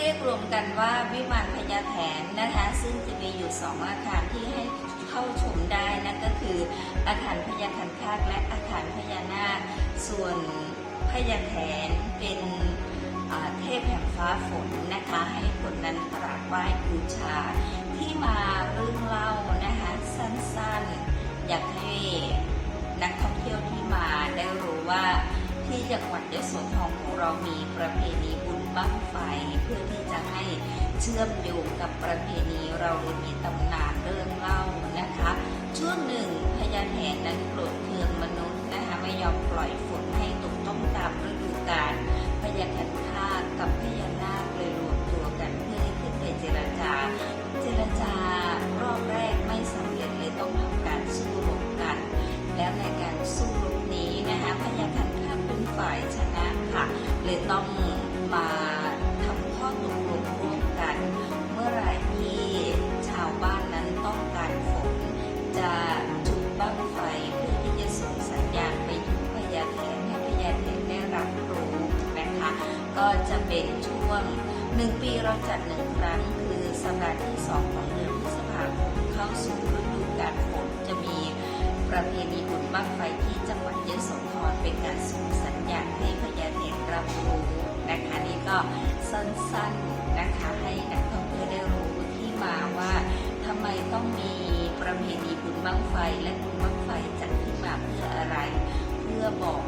รียกรวมกันว่าวิมานพญาแถนนะคะ ซึ่งจะมีอยู่สองอาคารที่ให้เข้าชมได้นั่นก็คืออาคารพญาคันคากและอาคารพญานาคส่วนพญาแถนเป็นเทพแห่งฟ้าฝนนะคะ ให้คนนั้นกราบไหว้บูชาที่มาเรื่องเล่านะคะสั้นๆ อยากให้นักท่องเที่ยวที่มาได้รู้ว่าที่จังหวัดยโสธรของเรามีประเพณีบุญ บั้งไฟเพื่อที่จะให้เชื่อมโยงกับประเพณีเราเลยมีตำนานเรื่องเล่านะคะ ช่วงหนึ่งพญาแถนนั้นโกรธเคืองมนุษย์นะคะไม่ยอมปล่อยฝนให้ตกต้องตามฤดูกาลพญาคันคากกับพญานาคเลยรวมตัวกันเพื่อให้ขึ้นไปเจรจา เจรจารอบแรกไม่สำเร็จเลยต้องทำการสู้รบกัน แล้วในการสู้รบนี้นะคะพญาคันคาเป็นฝ่ายชนะค่ะเลยต้องมา ก็จะเป็นช่วงหนึ่งปีเราจัดหนึ่งครั้ง คือสัปดาห์ที่สองของเดือนพฤษภาคมเข้าสู่ฤดูกาลฝนจะมีประเพณีบุญบั้งไฟที่จังหวัดยโสธรเป็นการส่งสัญญาณให้พญาแถนรับรู้นะคะนี่ก็สั้นๆนะคะให้นักท่องเที่ยวได้รู้ที่มาว่าทำไมต้องมีประเพณีบุญบั้งไฟและบุญบั้งไฟจัดขึ้นมาเพื่ออะไร เพื่อบอก